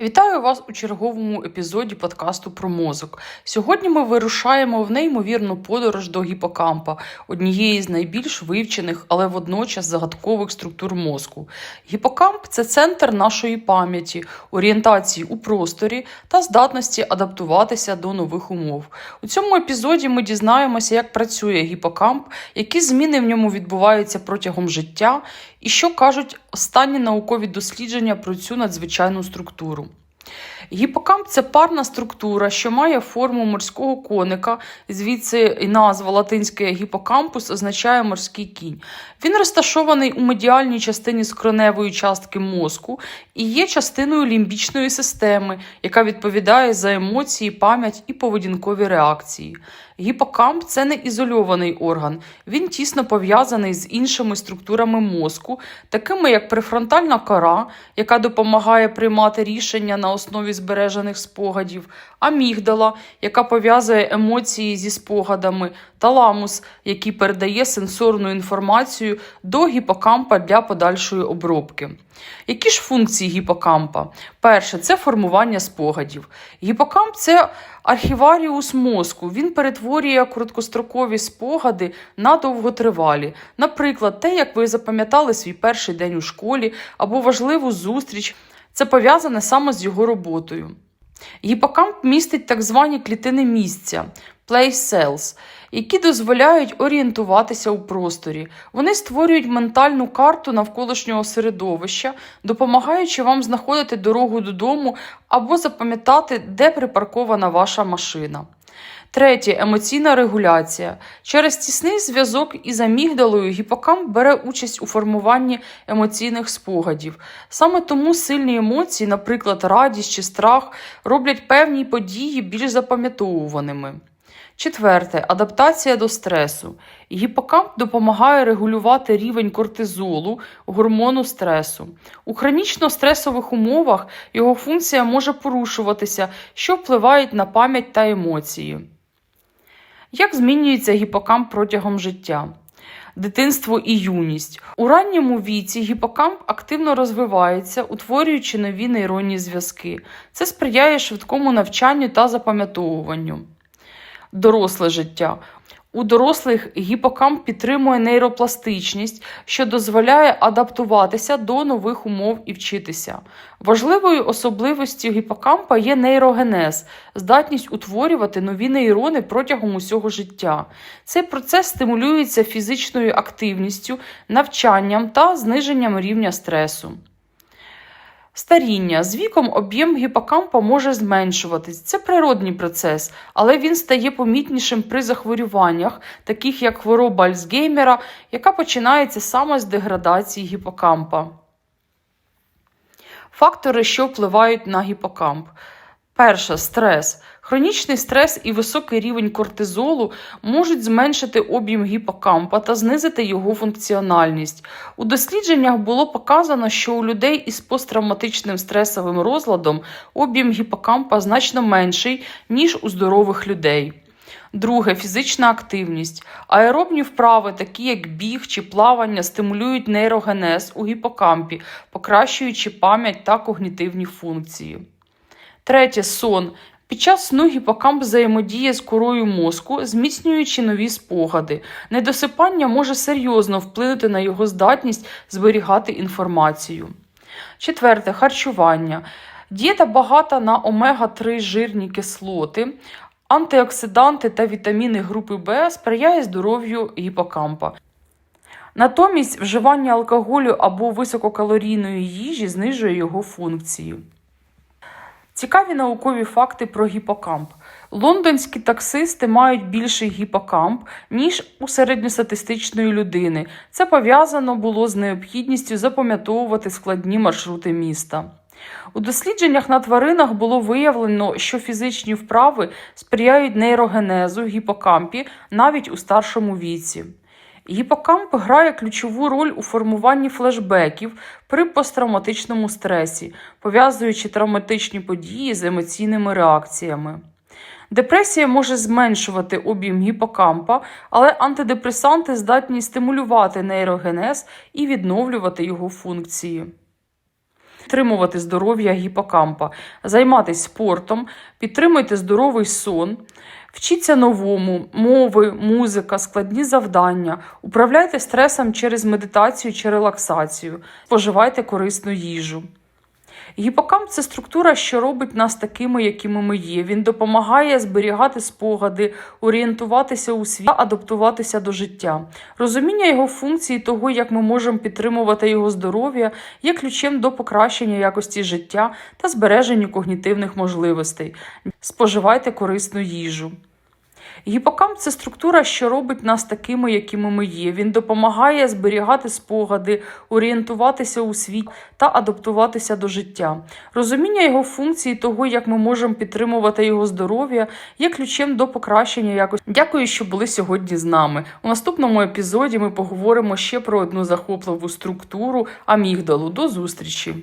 Вітаю вас у черговому епізоді подкасту про мозок. Сьогодні ми вирушаємо в неймовірну подорож до гіпокампа, однієї з найбільш вивчених, але водночас загадкових структур мозку. Гіпокамп це центр нашої пам'яті, орієнтації у просторі та здатності адаптуватися до нових умов. У цьому епізоді ми дізнаємося, як працює гіпокамп, які зміни в ньому відбуваються протягом життя, і що кажуть останні наукові дослідження про цю надзвичайну структуру. Гіпокамп це парна структура, що має форму морського коника, звідси і назва латинське гіпокампус означає морський кінь. Він розташований у медіальній частині скроневої частки мозку і є частиною лімбічної системи, яка відповідає за емоції, пам'ять і поведінкові реакції. Гіпокамп це не ізольований орган, він тісно пов'язаний з іншими структурами мозку, такими як префронтальна кора, яка допомагає приймати рішення на основі збережених спогадів, амігдала, яка пов'язує емоції зі спогадами, таламус, який передає сенсорну інформацію до гіпокампа для подальшої обробки. Які ж функції гіпокампа? Перше це формування спогадів. Гіпокамп це архіваріус мозку. Він перетворює короткострокові спогади на довготривалі. Наприклад, те, як ви запам'ятали свій перший день у школі або важливу зустріч. Це пов'язане саме з його роботою. Гіпокамп містить так звані клітини місця place cells, які дозволяють орієнтуватися у просторі. Вони створюють ментальну карту навколишнього середовища, допомагаючи вам знаходити дорогу додому або запам'ятати, де припаркована ваша машина. Третє емоційна регуляція. Через тісний зв'язок із амігдалою гіпокамп бере участь у формуванні емоційних спогадів. Саме тому сильні емоції, наприклад, радість чи страх, роблять певні події більш запам'ятовуваними. Четверте адаптація до стресу. Гіпокамп допомагає регулювати рівень кортизолу, гормону стресу. У хронічно стресових умовах його функція може порушуватися, що впливають на пам'ять та емоції. Як змінюється гіпокамп протягом життя? Дитинство і юність. У ранньому віці гіпокамп активно розвивається, утворюючи нові нейронні зв'язки. Це сприяє швидкому навчанню та запам'ятовуванню. Доросле життя. У дорослих гіпокамп підтримує нейропластичність, що дозволяє адаптуватися до нових умов і вчитися. Важливою особливістю гіпокампа є нейрогенез, здатність утворювати нові нейрони протягом усього життя. Цей процес стимулюється фізичною активністю, навчанням та зниженням рівня стресу. Старіння з віком об'єм гіпокампа може зменшуватись. Це природний процес, але він стає помітнішим при захворюваннях, таких як хвороба Альцгеймера, яка починається саме з деградації гіпокампа. Фактори, що впливають на гіпокамп. Перше стрес. Хронічний стрес і високий рівень кортизолу можуть зменшити об'єм гіпокампа та знизити його функціональність. У дослідженнях було показано, що у людей із посттравматичним стресовим розладом об'єм гіпокампа значно менший, ніж у здорових людей. Друге фізична активність. Аеробні вправи, такі як біг чи плавання, стимулюють нейрогенез у гіпокампі, покращуючи пам'ять та когнітивні функції. Третє сон. Під час сну гіпокамп взаємодіє з корою мозку, зміцнюючи нові спогади. Недосипання може серйозно вплинути на його здатність зберігати інформацію. Четверте харчування. Дієта багата на омега-3 жирні кислоти, антиоксиданти та вітаміни групи В сприяє здоров'ю гіпокампа. Натомість вживання алкоголю або висококалорійної їжі знижує його функції. Цікаві наукові факти про гіпокамп. Лондонські таксисти мають більший гіпокамп, ніж у середньостатистичної людини. Це пов'язано було з необхідністю запам'ятовувати складні маршрути міста. У дослідженнях на тваринах було виявлено, що фізичні вправи сприяють нейрогенезу гіпокампі навіть у старшому віці. Гіпокамп грає ключову роль у формуванні флешбеків при посттравматичному стресі, пов'язуючи травматичні події з емоційними реакціями. Депресія може зменшувати об'єм гіпокампа, але антидепресанти здатні стимулювати нейрогенез і відновлювати його функції. Підтримувати здоров'я гіпокампа, займатися спортом, підтримуйте здоровий сон. Вчіться новому, мови, музика, складні завдання, управляйте стресом через медитацію чи релаксацію, споживайте корисну їжу. Гіпокамп це структура, що робить нас такими, якими ми є. Він допомагає зберігати спогади, орієнтуватися у світ, адаптуватися до життя. Розуміння його функції, того, як ми можемо підтримувати його здоров'я, є ключем до покращення якості життя та збереження когнітивних можливостей. Споживайте корисну їжу. Гіпокамп це структура, що робить нас такими, якими ми є. Він допомагає зберігати спогади, орієнтуватися у світ та адаптуватися до життя. Розуміння його функції, того, як ми можемо підтримувати його здоров'я, є ключем до покращення якості. Дякую, що були сьогодні з нами. У наступному епізоді ми поговоримо ще про одну захопливу структуру амігдалу. До зустрічі!